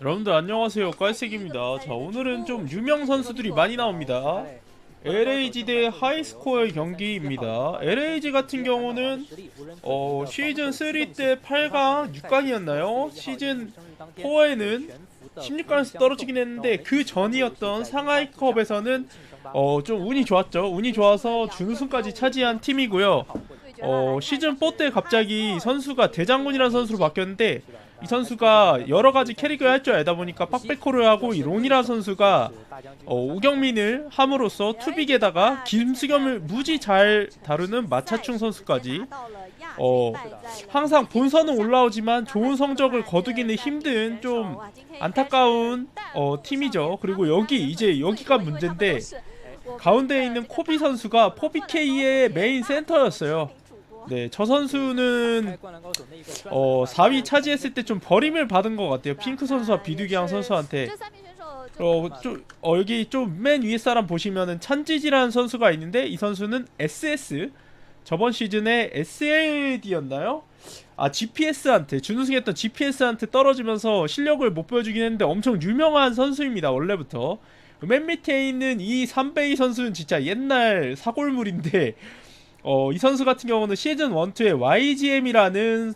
여러분들 안녕하세요. 깔색입니다. 자 오늘은 좀 유명 선수들이 많이 나옵니다. LAG 대 하이스코어의 경기입니다. LAG 같은 경우는 어 시즌 3 때 8강 6강이었나요? 시즌 4에는 16강에서 떨어지긴 했는데 그 전이었던 상하이컵에서는 어 좀 운이 좋았죠. 운이 좋아서 준우승까지 차지한 팀이고요. 어 시즌 4 때 갑자기 이 선수가 대장군이라는 선수로 바뀌었는데 이 선수가 여러 가지 캐릭을 할 줄 알다 보니까 빡백호를 하고 이 론이라 선수가 어, 우경민을 함으로써 투빅에다가 김수겸을 무지 잘 다루는 마차충 선수까지 어, 항상 본선은 올라오지만 좋은 성적을 거두기는 힘든 좀 안타까운 어, 팀이죠. 그리고 여기 이제 여기가 문제인데 가운데에 있는 코비 선수가 포비케이의 메인 센터였어요. 네, 저 선수는 어 4위 차지했을 때 좀 버림을 받은 것 같아요. 핑크 선수와 비두기양 선수한테. 어, 좀, 어 여기 좀 맨 위에 사람 보시면은 찬지지라는 선수가 있는데 이 선수는 SS 저번 시즌에 SLD였나요? 아 GPS한테 준우승했던 GPS한테 떨어지면서 실력을 못 보여주긴 했는데 엄청 유명한 선수입니다 원래부터 맨 밑에 있는 이 3베이 선수는 진짜 옛날 사골물인데 어, 이 선수 같은 경우는 시즌 1, 2에 YGM이라는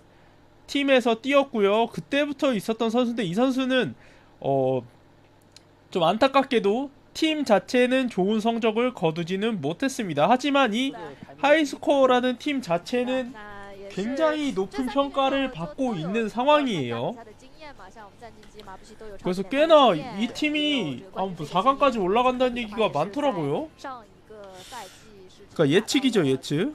팀에서 뛰었고요. 그때부터 있었던 선수인데 이 선수는 어, 좀 안타깝게도 팀 자체는 좋은 성적을 거두지는 못했습니다. 하지만 이 하이스코어라는 팀 자체는 굉장히 높은 평가를 받고 있는 상황이에요. 그래서 꽤나 이 팀이 아무튼 4강까지 올라간다는 얘기가 많더라고요. 그러니까 예측이죠 예측.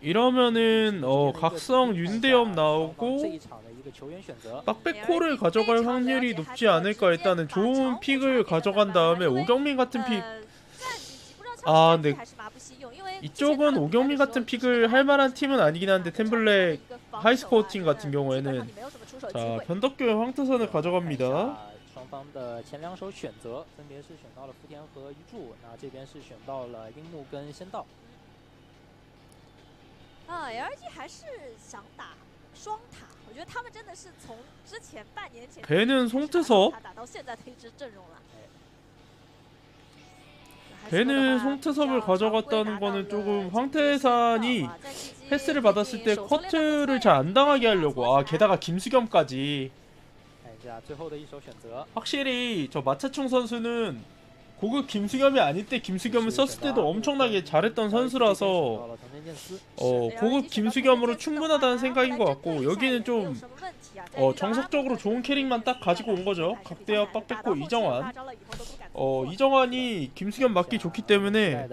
이러면은 어 각성 윤대엽 这 나오고 一场的一个球员选择 빡백호를 가져갈 확률이 높지 않을까 일단은 좋은 픽을 가져간 다음에 오경민 같은 픽 아, 근데 이쪽은 오경민 같은 픽을 할 만한 팀은 아니긴 한데 템블랙 하이스코어 팀 같은 경우에는 자 변덕규의 황태산을 가져갑니다. 看一下双方的前两手选择分别是选到了福田和一柱，那这边是选到了樱木跟仙道。 啊，LG 还是想打双塔，我觉得他们真的是从之前半年前 배는 송태섭 打到现在的一支阵容了。 배는 송태섭을 가져갔다는 거는 조금 황태산이 패스를 받았을 때 커트를 잘 안 당하게 하려고 아 게다가 김수겸까지 看一下最后的一手选择， 확실히 저 마차충 선수는 고급 김수겸이 아닐 때 김수겸을 썼을 때도 엄청나게 잘했던 선수라서 어 고급 김수겸으로 충분하다는 생각인 것 같고 여기는 좀 어, 정석적으로 좋은 캐릭만 딱 가지고 온 거죠. 각대와 빡뺏고 이정환. 어 이정환이 김수겸 맞기 좋기 때문에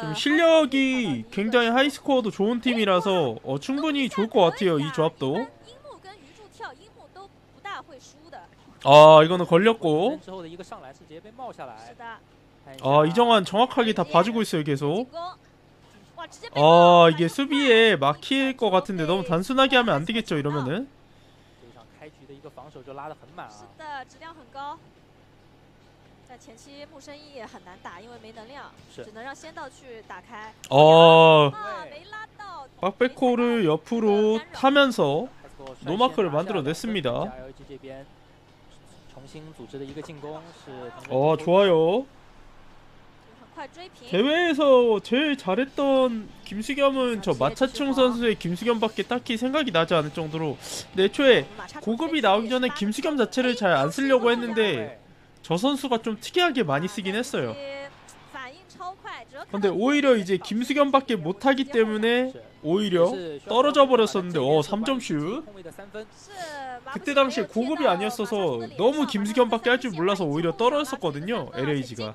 좀 실력이 굉장히 하이스코어도 좋은 팀이라서 어, 충분히 좋을 것 같아요 이 조합도. 아 이거는 걸렸고. 아 이정환 정확하게 다 봐주고 있어요 계속. 아 이게 수비에 막힐 것 같은데 너무 단순하게 하면 안 되겠죠 이러면은. 어 박백호를 옆으로 타면서 노마크를 만들어냈습니다. 어 좋아요. 대회에서 제일 잘했던 김수겸은 저 마차충 선수의 김수겸밖에 딱히 생각이 나지 않을 정도로 내초에 음, 고급이 나오기 전에 김수겸 자체를 잘 안 쓰려고 했는데 저 선수가 좀 특이하게 많이 아, 쓰긴 했어요. 근데 오히려 그 이제 그 김수겸밖에 그 못하기 때문에 오히려 떨어져 버렸었는데 어 3점 슛 그때 당시에 고급이 아니었어서 너무 김수겸밖에 할 줄 몰라서 오히려 떨어졌었거든요 LAG가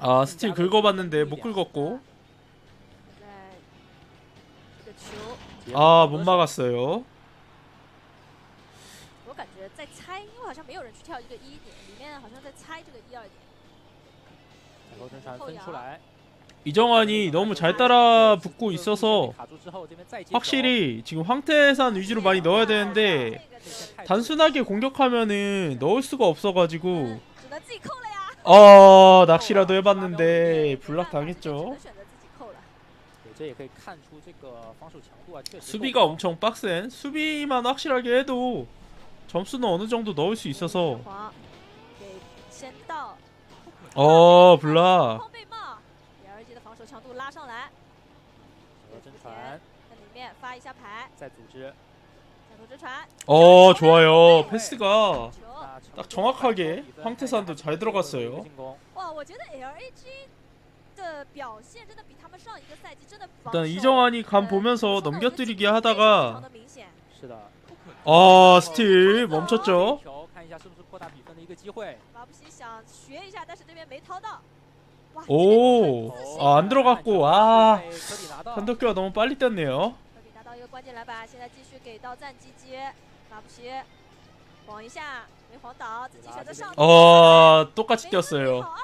아 스틸 긁어봤는데 못 긁었고 아 못 막았어요 이정환이 너무 잘 따라 붙고 있어서 확실히 지금 황태산 위주로 많이 넣어야 되는데 단순하게 공격하면은 넣을 수가 없어가지고 어 낚시라도 해봤는데 불락 당했죠. 수비가 엄청 빡센 수비만 확실하게 해도 점수는 어느 정도 넣을 수 있어서. 네, 어 불락. 强度拉上来，和真传在里面发一下牌，再组织，再投直传 어 좋아요 패스가 球。 那 딱 정확하게 황태산도 잘 들어갔어요 进攻，哇，我觉得 LAG 的表现真的比他们上一个赛季真的防 일단 守 이정환이 감 呃 보면서 防守的 넘겨뜨리기 非常 하다가 的明显是的， 아 스틸 멈췄죠 球看一下是不是扩大比分的一个机会，马布西想学一下，但是这边没掏到。 오, 아, 안 들어갔고 아 단독교가 너무 빨리 떴네요. 어, 똑같이 뛰었어요. 아,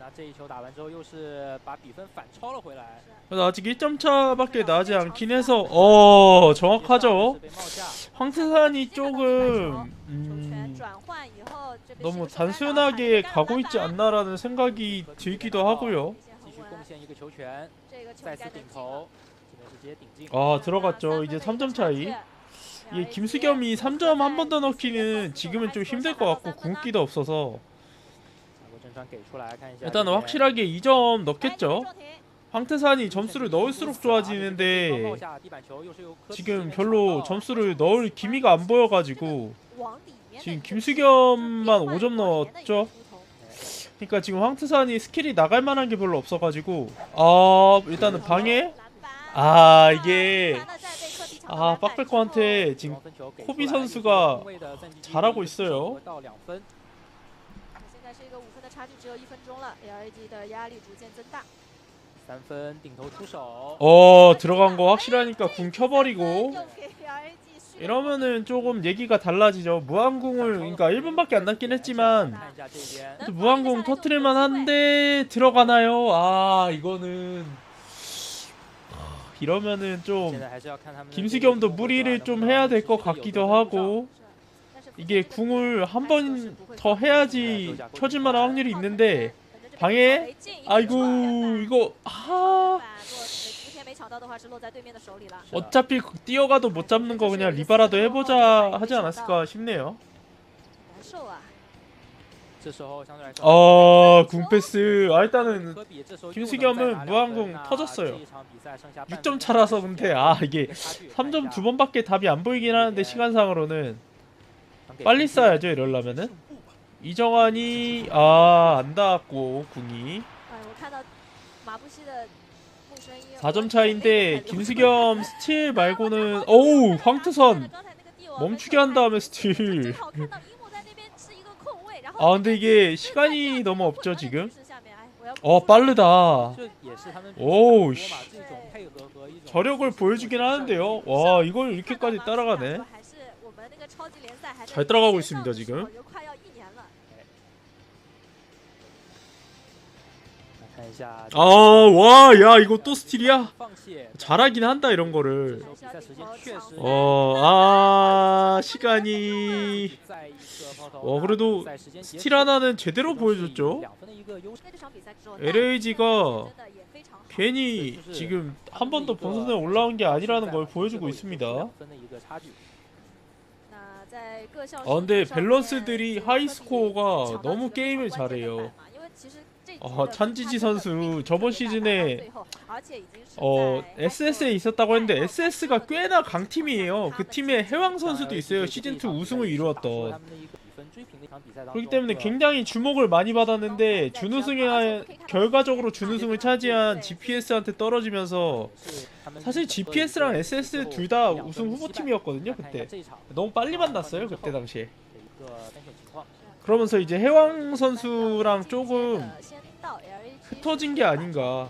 那这一球打完之后又是把比分反超了回来， 그래서 아직 1점 차밖에 나지 않긴 해서 어 정확하죠 是被帽下， 황태산이 조금 球权 음, 转换以后，这边 너무 是不是手感 단순하게 打 가고 篮 있지 板 않나라는 생각이 들기도 하고요 继续体现很稳贡献一个球权，这个球再次应该能进了顶投，这边是直接顶进。 아 들어갔죠 이제 3점 차이 이 김수겸이 3점 한 번 더 넣기는 지금은 좀 힘들 것 같고 궁기도 없어서 일단 확실하게 2점 넣겠죠. 황태산이 점수를 넣을수록 좋아지는데 지금 별로 점수를 넣을 기미가 안 보여가지고 지금 김수겸만 5점 넣었죠? 그러니까 지금 황태산이 스킬이 나갈 만한 게 별로 없어가지고 아 일단은 방해? 아 이게 아 빡백코한테 지금 코비 선수가 잘하고 있어요 差距，只有一分钟了，LAG 的压力逐渐增大。三分顶头出手， 어 들어간 거 확실하니까 궁 켜버리고 又给 LAG 续了 이러면은 조금 얘기가 달라지죠 무한궁을 그러니까 1분밖에 안 남긴 했지만 看一下这边， 네. 무한궁 터트릴만 한데 들어가나요? 아 이거는 아, 이러면은 现 좀 在还是要看他们的 김수겸도 这个 무리를 좀 能不能 해야 될 것 持续地有 같기도 得分 하고 但是 이게 궁을 한 번 더 해야지 켜질 만한 확률이 있는데 방해? 아이고 이거 하 어차피 그 뛰어가도 못 잡는 거 그냥 리바라도 해보자 하지 않았을까 싶네요. 어 궁패스. 아 일단은 김수겸은 무한궁 터졌어요. 6점 차라서 근데 아 이게 3점 두 번밖에 답이 안 보이긴 하는데 시간상으로는. 빨리 쌓아야죠 이럴라면은? 이정환이 아안 닿았고 궁이. 4점 차인데 김수겸 스틸 말고는 어우 황태선. 멈추게 한 다음에 스틸. 아 근데 이게 시간이 너무 없죠 지금? 어 빠르다. 오우 저력을 보여주긴 하는데요. 와 이걸 이렇게까지 따라가네? 잘 따라가고 있습니다 지금. 아와야 이거 또 스틸이야? 잘하긴 한다 이런 거를. 어아 시간이. 어 그래도 스틸 하나는 제대로 보여줬죠. LAG가 괜히 지금 한 번 더 본선에 올라온 게 아니라는 걸 보여주고 있습니다. 아 근데 밸런스들이 하이스코어가 너무 게임을 잘해요. 아, 찬지지 선수 저번 시즌에 어 SS에 있었다고 했는데 SS가 꽤나 강팀이에요. 그 팀에 해왕 선수도 있어요. 시즌2 우승을 이루었던 그렇기 때문에 굉장히 주목을 많이 받았는데 준우승에 결과적으로 준우승을 차지한 GPS한테 떨어지면서 사실 GPS랑 SS 둘 다 우승 후보팀이었거든요 그때. 너무 빨리 만났어요 그때 당시에. 그러면서 이제 해왕 선수랑 조금 흩어진 게 아닌가.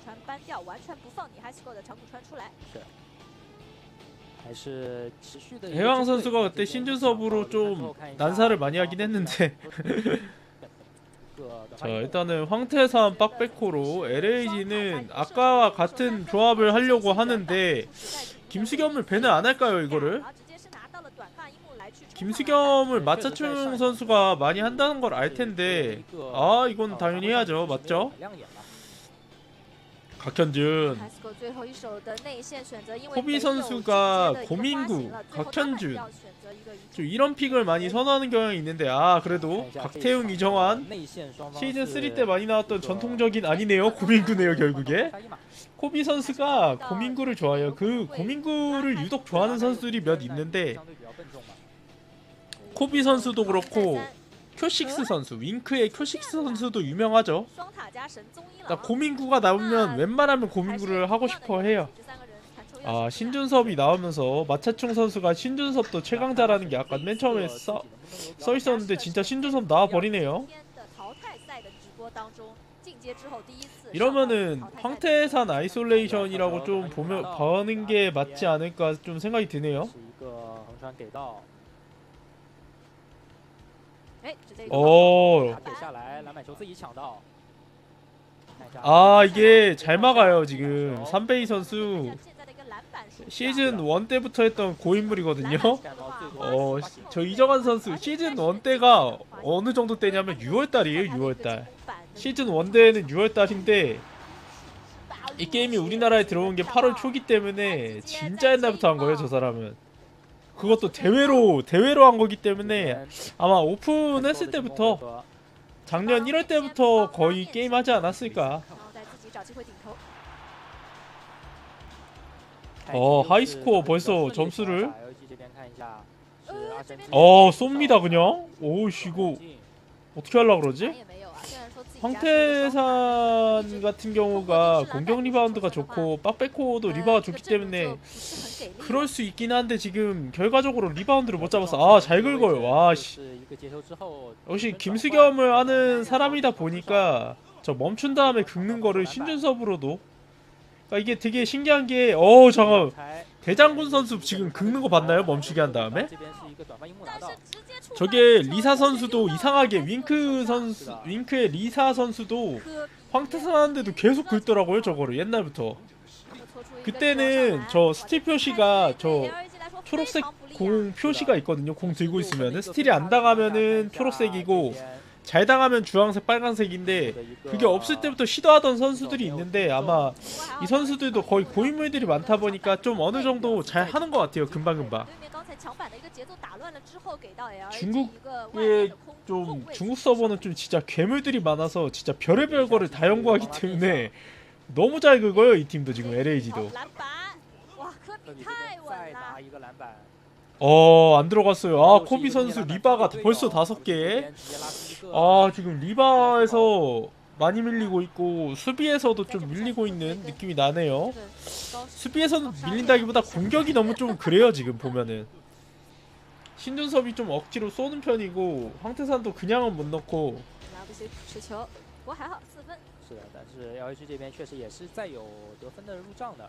대왕 선수가 그때 신준 서브로 좀 난사를 많이 하긴 했는데 자 일단은 황태산 빡백호로 LAG는 아까와 같은 조합을 하려고 하는데 김수겸을 배는 안 할까요 이거를? 김수겸을 마차충 선수가 많이 한다는 걸 알 텐데 아 이건 당연히 해야죠 맞죠? 각현준 호비 선수가 고민구, 각현준 좀 이런 픽을 많이 선호하는 경향이 있는데 아 그래도 박태웅 이정환 시즌 3 때 많이 나왔던 전통적인 아니네요 고민구네요 결국에 코비 선수가 고민구를 좋아해요 그 고민구를 유독 좋아하는 선수들이 몇 있는데 코비 선수도 그렇고 큐식스 선수 윙크의 큐식스 선수도 유명하죠 나 고민구가 나오면 웬만하면 고민구를 하고 싶어 해요 아 신준섭이 나오면서 마차충 선수가 신준섭도 최강자라는 게 아까 맨 처음에 써, 써 있었는데 진짜 신준섭 나와 버리네요 이러면은 황태산 아이솔레이션이라고 좀 보면 봐는 게 맞지 않을까 좀 생각이 드네요 是一个横传给到， 어 给下来，篮板球自己抢到。看一下 아 이게 잘 막아요 지금 삼베이 선수 시즌 1 때부터 했던 고인물이거든요 어 저 이정환 선수 시즌 1 때가 어느 정도 때냐면 6월달이에요 6월달 시즌 1 때는 6월달인데 이 게임이 우리나라에 들어온 게 8월 초기 때문에 진짜 옛날부터 한 거예요 저 사람은 그것도 대회로 대회로 한 거기 때문에 아마 오픈했을 때부터 작년 1월 때부터 거의 게임 하지 않았을까. 어, 하이스코어 벌써 점수를? 어 쏩니다 그냥? 오씨 이거 어떻게 하려고 그러지? 황태산 같은 경우가 공격 리바운드가 좋고 빡백호도 리바가 좋기 때문에 그럴 수 있긴 한데 지금 결과적으로 리바운드를 못 잡았어 아잘 긁어요. 와씨. 역시 김수겸을 아는 사람이다 보니까 저 멈춘 다음에 긁는 거를 신준섭으로도 그러니까 이게 되게 신기한 게어 잠깐 대장군 선수 지금 긁는 거 봤나요? 멈추게 한 다음에? 저게 리사 선수도 이상하게 윙크 선수 윙크의 리사 선수도 황태산 하는데도 계속 긁더라고요 저거를 옛날부터. 그때는 저 스틸 표시가 저 초록색 공 표시가 있거든요. 공 들고 있으면은. 스틸이 안 당하면은 초록색이고 잘 당하면 주황색 빨간색인데 그게 없을 때부터 시도하던 선수들이 있는데 아마 이 선수들도 거의 고인물들이 많다 보니까 좀 어느 정도 잘 하는 것 같아요 금방금방. 중국의 좀 중국 서버는 좀 진짜 괴물들이 많아서 진짜 별의별 거를 다 연구하기 때문에 너무 잘 긁어요 이 팀도 지금 LAG도. 어 안 들어갔어요. 아 코비 선수 리바가 벌써 다섯 개 아 지금 리바에서 많이 밀리고 있고 수비에서도 좀 밀리고 있는 느낌이 나네요 수비에서는 밀린다기보다 공격이 너무 좀 그래요 지금 보면은 신준섭이 좀 억지로 쏘는 편이고 황태산도 그냥은 못 넣고 持球，不过还好四分。是的，但是 LH 这边确实也是再有得分的入账的。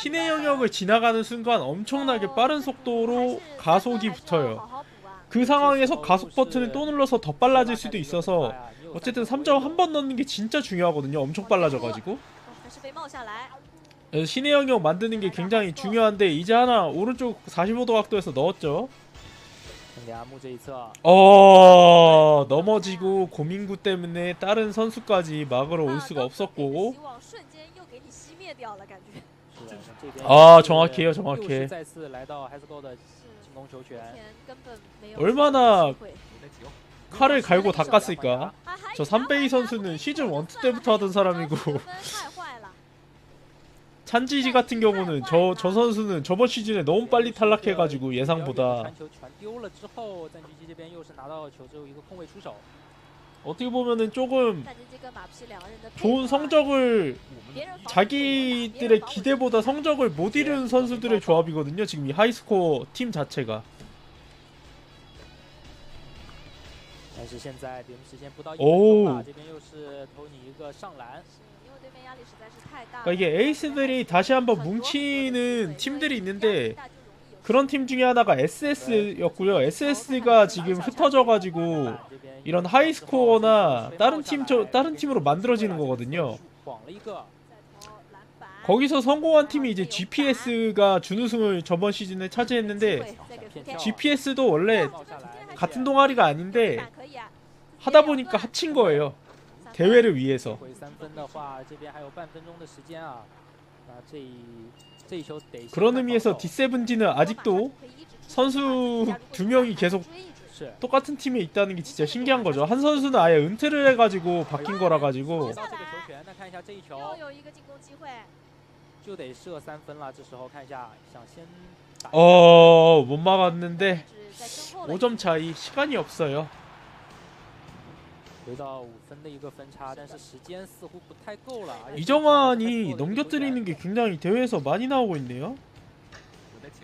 신의 영역을 지나가는 순간 엄청나게 빠른 속도로 가속이 붙어요. 그 상황에서 가속 버튼을 또 눌러서 더 빨라질 수도 있어서 어쨌든 3점 한 번 넣는 게 진짜 중요하거든요. 엄청 빨라져가지고. 신의 영역 만드는 게 굉장히 중요한데 이제 하나 오른쪽 45도 각도에서 넣었죠. 어 넘어지고 고민구 때문에 다른 선수까지 막으러 올 수가 없었고 아, 아 정확해요 네. 정확해. 얼마나 칼을 갈고 닦았을까? 저 삼베이 선수는 시즌 1 때부터 하던 사람이고. 찬지지 같은 경우는 저, 저 선수는 저번 시즌에 너무 빨리 탈락해가지고 예상보다 어떻게 보면은 조금 좋은 성적을 자기들의 기대보다 성적을 못 이룬 선수들의 조합이거든요. 지금 이 하이스코 팀 자체가. 오. 그러니까 이게 에이스들이 다시 한번 뭉치는 팀들이 있는데 그런 팀 중에 하나가 SS였고요. SS가 지금 흩어져가지고 이런 하이스코어나 다른 팀 저, 다른 팀으로 만들어지는 거거든요. 거기서 성공한 팀이 이제 GPS가 준우승을 저번 시즌에 차지했는데 GPS도 원래 같은 동아리가 아닌데 하다 보니까 합친 거예요. 대회를 위해서. 그런 의미에서 D7G는 아직도 선수 두 명이 계속 똑같은 팀에 있다는 게 진짜 신기한 거죠. 한 선수는 아예 은퇴를 해가지고 바뀐 거라 가지고 接到这个球权，那看一下这一球又有一个进攻机会，就得射三分了，这时候看一下想先打 어 못 막았는데 只在身后了 5점 차이 시간이 없어요. 回到五分的一个分差，但是时间似乎不太够了。而且 이정환이 넘겨뜨리는 게 굉장히 대회에서 많이 나오고 있네요. 我的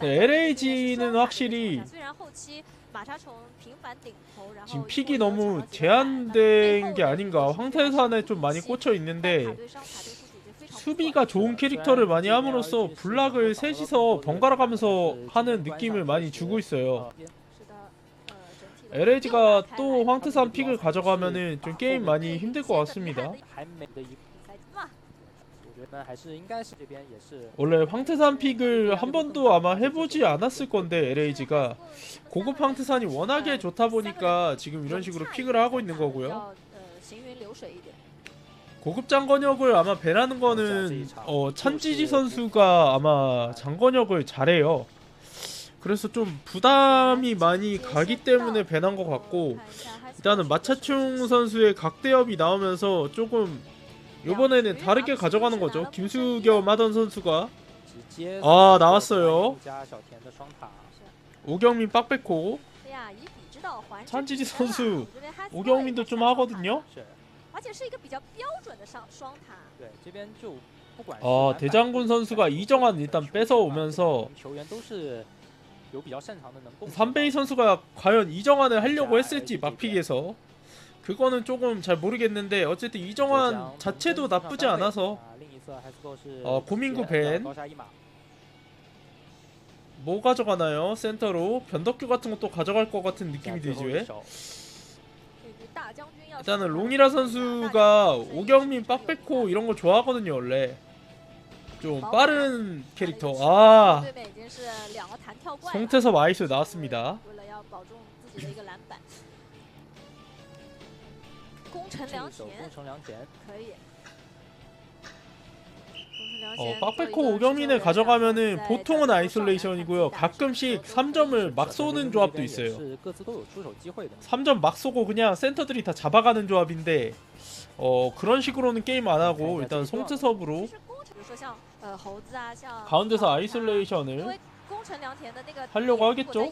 네, LAG는 확실히 지금 픽이 너무 제한된 게 아닌가 황태산에 좀 많이 꽂혀 있는데 수비가 좋은 캐릭터를 많이 함으로써 블락을 셋이서 번갈아 가면서 하는 느낌을 많이 주고 있어요 LAG가 또 황태산 픽을 가져가면은 좀 게임 많이 힘들 것 같습니다 원래 황태산 픽을 한 번도 아마 해보지 않았을 건데 LAG가 고급 황태산이 워낙에 좋다 보니까 지금 이런 식으로 픽을 하고 있는 거고요. 고급 장건역을 아마 배라는 거는 어, 찬지지 선수가 아마 장건역을 잘해요. 그래서 좀 부담이 많이 가기 때문에 배난 것 같고 일단은 마차충 선수의 각대협이 나오면서 조금 이번에는 다르게 가져가는 거죠. 김수겸 하던 선수가 아, 아 나왔어요. 오경민 빡백호 찬지지 선수 오경민도 좀 하거든요. 아 대장군 선수가 이정환 일단 뺏어오면서 3베이 선수가 과연 이정환을 하려고 했을지 막픽에서 그거는 조금 잘 모르겠는데 어쨌든 이정환 자체도 나쁘지 않아서 어, 고민구 벤 뭐 가져가나요? 센터로 변덕규 같은 것도 가져갈 것 같은 느낌이 들죠 일단은 롱이라 선수가 오경민, 빡백호 이런 걸 좋아하거든요 원래 좀 빠른 캐릭터 아 송태섭 아이스 나왔습니다 城这良一手攻田城良田，可以。攻城良 어 田 빡백호 오경민을 가져가면은 보통은 아이솔레이션이고요 가끔씩 3점을 막 쏘는 조합도 있어요 是各自都有出手机会的。 3점 막 쏘고 그냥 센터들이 다 잡아가는 조합인데 어 그런 식으로는 게임 안 하고 일단 송태섭으로 其实攻城，比如说像呃猴子啊，像 가운데서 啊 아이솔레이션을 攻城良田的那个 하려고 点如果 하겠죠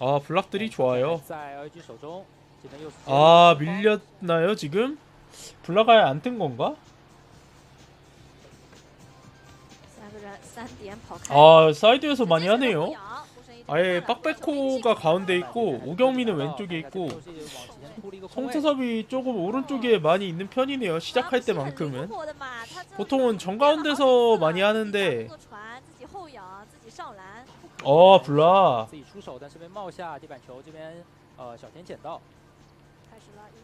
아 블락들이 좋아요 아 밀렸나요 지금? 블락아예 안뜬 건가? 아 사이드에서 많이 하네요 아예 빡백호가 가운데 있고 오경미는 왼쪽에 있고 송태섭이 조금 오른쪽에 많이 있는 편이네요 시작할 때만큼은 보통은 정가운데서 많이 하는데 어 블락 自己出手，但是被帽下地板球这边呃小田捡到，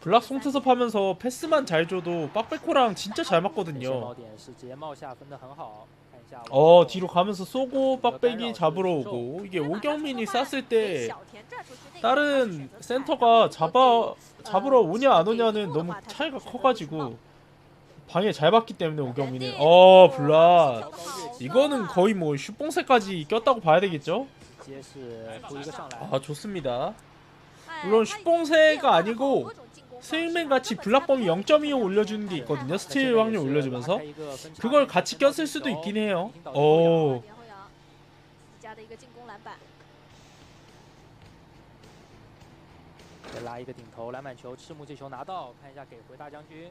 블락 송태섭 하면서 패스만 잘 줘도 빡백호랑 진짜 잘 帽 맞거든요. 点是直接帽下分的很好，看一下 어 뒤로 가면서 쏘고 빡백이 잡으러 오고 이게 오경민이 쐈을 때 다른 센터가 잡아 잡으러 오냐 안 오냐는 너무 차이가 커가지고 방에 잘 봤기 때문에 오경민은 어 블락 이거는 거의 뭐 슈뽕세까지 꼈다고 봐야 되겠죠? 直接是出一个上来， 아 좋습니다. 물론 슈뽕세가 아니고 스윙맨 같이 블락범위 0.25 올려주는 게 있거든요. 스틸 확률 올려주면서 그걸 같이 꼈을 수도 있긴 해요. 오 家的一个进攻篮板，再拉一个顶头篮板球，赤木这球拿到，看一下给回大将军，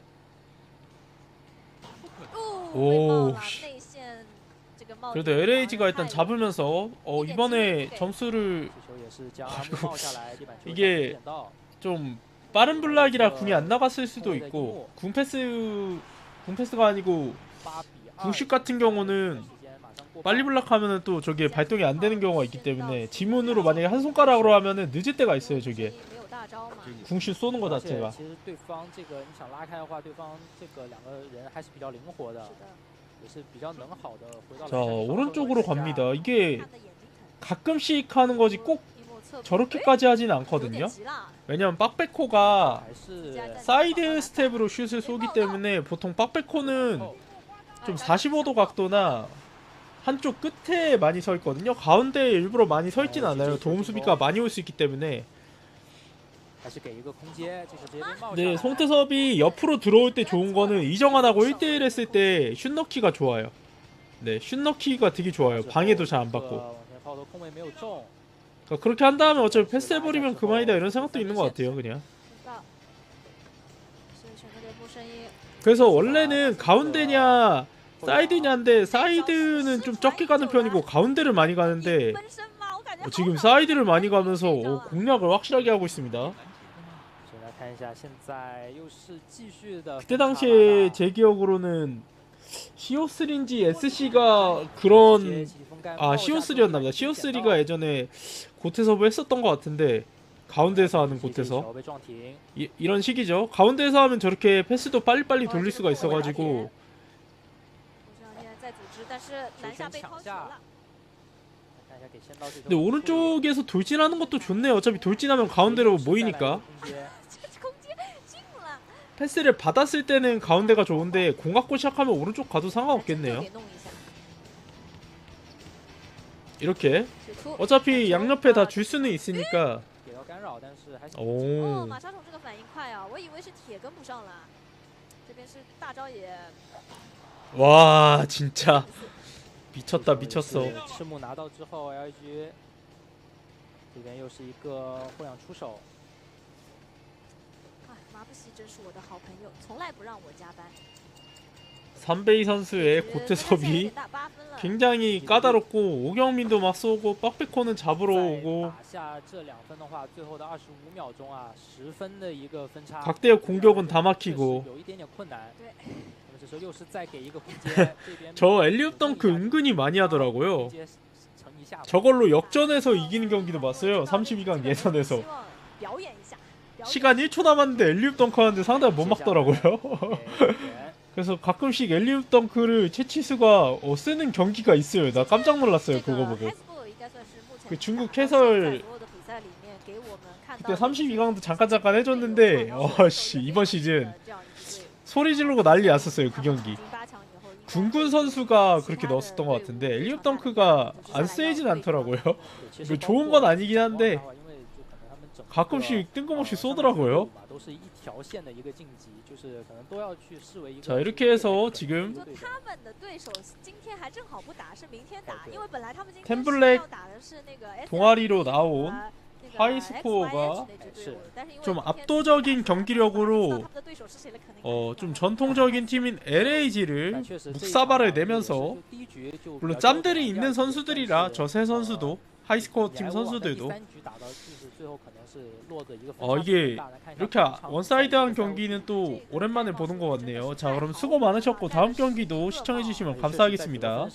오. 그래도 LH가 일단 잡으면서 어 이번에 점수를 아이고, 이게 좀 빠른 블락이라 궁이 안 나갔을 수도 있고 궁 패스 궁 패스가 아니고 궁슛 같은 경우는 빨리 블락하면은 또 저게 발동이 안 되는 경우가 있기 때문에 지문으로 만약에 한 손가락으로 하면은 늦을 때가 있어요 저게. 大招嘛， 궁슛 쏘는 거 而且 자체가 其实对方这个你想拉开的话，对方这个两个人还是比较灵活的是，的，也是比较能好的回到 자 篮下去 오른쪽으로 防守 갑니다 이게 看的眼睛疼， 가끔씩 하는 거지 꼭 一幕侧扑 저렇게까지 하진 有 않거든요 点急了， 왜냐면 빡백호가 还是 사이드 스텝으로 슛을 쏘기 때문에 보통 빡백호는 좀 45도 각도나 한쪽 끝에 많이 서 있거든요. 가운데 일부러 많이 서 있진 않아요. 도움 수비가 많이 올 수 있기 때문에. 네, 송태섭이 옆으로 들어올 때 좋은 거는 이정환하고 1대1 했을 때 슛너키가 좋아요. 네, 슛너키가 되게 좋아요. 방해도 잘 안 받고. 그러니까 그렇게 한 다음에 어차피 패스해버리면 그만이다 이런 생각도 있는 것 같아요, 그냥. 그래서 원래는 가운데냐 사이드냐인데 사이드는 좀 적게 가는 편이고 가운데를 많이 가는데 지금 사이드를 많이 가면서 공략을 확실하게 하고 있습니다. 그때 당시에 제 기억으로는 CO3인지 SC가 그런 아 CO3였나보다. CO3가 예전에 고태섭을 했었던 것 같은데 가운데에서 하는 곳에서 이, 이런 식이죠. 가운데에서 하면 저렇게 패스도 빨리빨리 돌릴 수가 있어가지고. 근데 오른쪽에서 돌진하는 것도 좋네요. 어차피 돌진하면 가운데로 모이니까. 패스를 받았을 때는 가운데가 좋은데 공 갖고 시작하면 오른쪽 가도 상관없겠네요. 이렇게 어차피 양옆에 다 줄 수는 있으니까. 오. 와, 진짜. 미쳤다, 미쳤어. 삼베이 선수의 고체 섭이 굉장히 까다롭고 오경민도 막 쏘고 빡백코는 잡으러 오고 각대의 공격은 다 막히고 저 엘리웁 덩크 은근히 많이 하더라고요 저걸로 역전해서 이기는 경기도 봤어요 32강 예선에서 시간 1초 남았는데 엘리웁 덩크하는데 상대가 못 막더라고요. 그래서 가끔씩 엘리웁 덩크를 채치수가 어, 쓰는 경기가 있어요. 나 깜짝 놀랐어요 그거 보고. 그 중국 해설 그때 32강도 잠깐 잠깐 해줬는데 어씨 이번 시즌 소리 지르고 난리 났었어요 그 경기. 군군 선수가 그렇게 넣었었던 것 같은데 엘리웁 덩크가 안 쓰이진 않더라고요. 그 좋은 건 아니긴 한데 가끔씩 뜬금없이 쏘더라고요. 자 이렇게 해서 지금 템블랙 동아리로 나온 하이스코어가 좀 압도적인 경기력으로 어, 좀 전통적인 팀인 LAG를 묵사발을 내면서 물론 짬들이 있는 선수들이라 저 세 선수도 하이스코어 팀 선수들도 어 이게 이렇게 원사이드한 경기는 또 오랜만에 보는 것 같네요. 자 그럼 수고 많으셨고 다음 경기도 시청해주시면 감사하겠습니다.